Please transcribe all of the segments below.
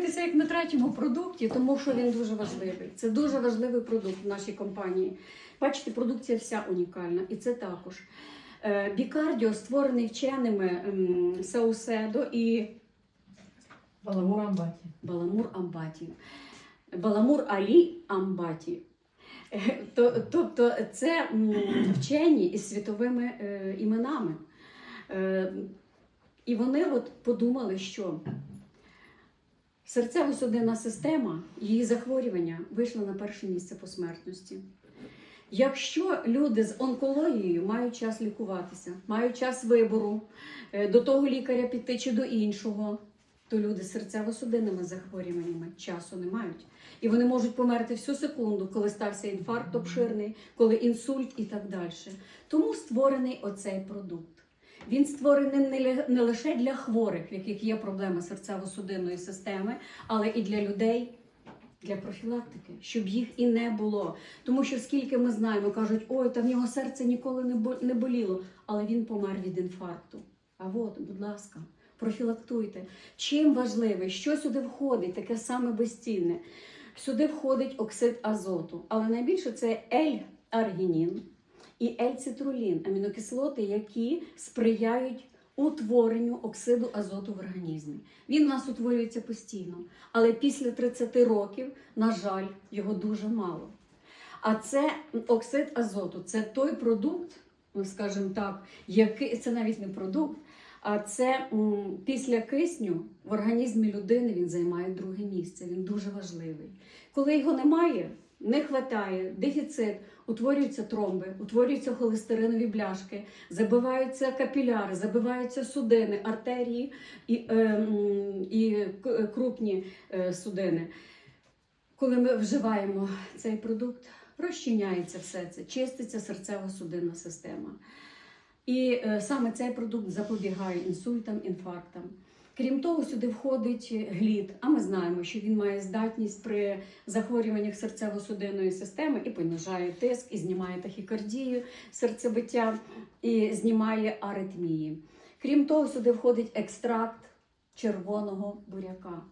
дивитися як на третьому продукті, тому що він дуже важливий. Це дуже важливий продукт в нашій компанії. Бачите, продукція вся унікальна, і це також. Е, Бікардіо створений вченими Сауседо і Баламур Амбаті. Баламур Амбаті. Баламур Алі Амбаті. Е, Тобто це вчені із світовими е, іменами. І вони от подумали, що серцево-судинна система, її захворювання вийшло на перше місце по смертності. Якщо люди з онкологією мають час лікуватися, мають час вибору е, до того лікаря піти чи до іншого, то люди з серцево-судинними захворюваннями часу не мають. І вони можуть померти всю секунду, коли стався інфаркт обширний, коли інсульт і так далі. Тому створений оцей продукт. Він створений не лише для хворих, в яких є проблеми серцево-судинної системи, але і для людей. Для профілактики, щоб їх і не було. Тому що скільки ми знаємо, кажуть, ой, та в нього серце ніколи не боліло, але він помер від інфаркту. А от, будь ласка, профілактуйте. Чим важливе, що сюди входить, таке саме безцінне. Сюди входить оксид азоту, але найбільше це L-аргінін і L-цитрулін, амінокислоти, які сприяють утворенню оксиду азоту в організмі. Він у нас утворюється постійно, але після 30 років, на жаль, його дуже мало. А це оксид азоту це той продукт, ну, скажімо так, який це навіть не продукт, а це після кисню в організмі людини він займає друге місце. Він дуже важливий. Коли його немає, не вистачає, дефіцит, утворюються тромби, утворюються холестеринові бляшки, забиваються капіляри, забиваються судини, артерії і, е, і крупні е, судини. Коли ми вживаємо цей продукт, розчиняється все це, чиститься серцево-судинна система. І е, саме цей продукт запобігає інсультам, інфарктам. Крім того, сюди входить глід, а ми знаємо, що він має здатність при захворюваннях серцево-судинної системи і понижає тиск, і знімає тахікардію, серцебиття, і знімає аритмії. Крім того, сюди входить екстракт червоного буряка.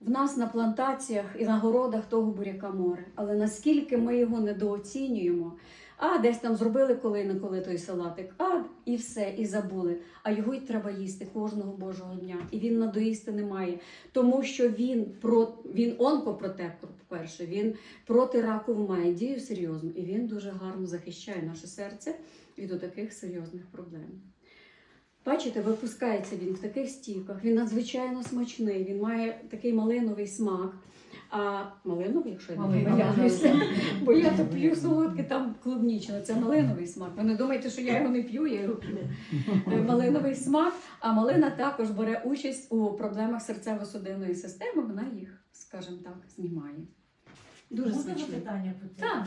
В нас на плантаціях і на городах того буряка море. Але наскільки ми його недооцінюємо, а десь там зробили коли-неколи той салатик, а і все, і забули. А його й треба їсти кожного божого дня. І він надоїсти не має, тому що він про він онкопротектор, по-перше, він проти ракову має дію серйозну, і він дуже гарно захищає наше серце від таких серйозних проблем. Бачите, випускається він в таких стіках. Він надзвичайно смачний. Він має такий малиновий смак. А малиновий, якщо я не помиляюся, бо я то п'ю солодке, там клубнічне. Це малиновий смак. Ви не думайте, що я його не п'ю, я його п'ю. Е, Малиновий смак, а малина також бере участь у проблемах серцево-судинної системи. Вона їх, скажімо так, знімає. Дуже Можна питання Так.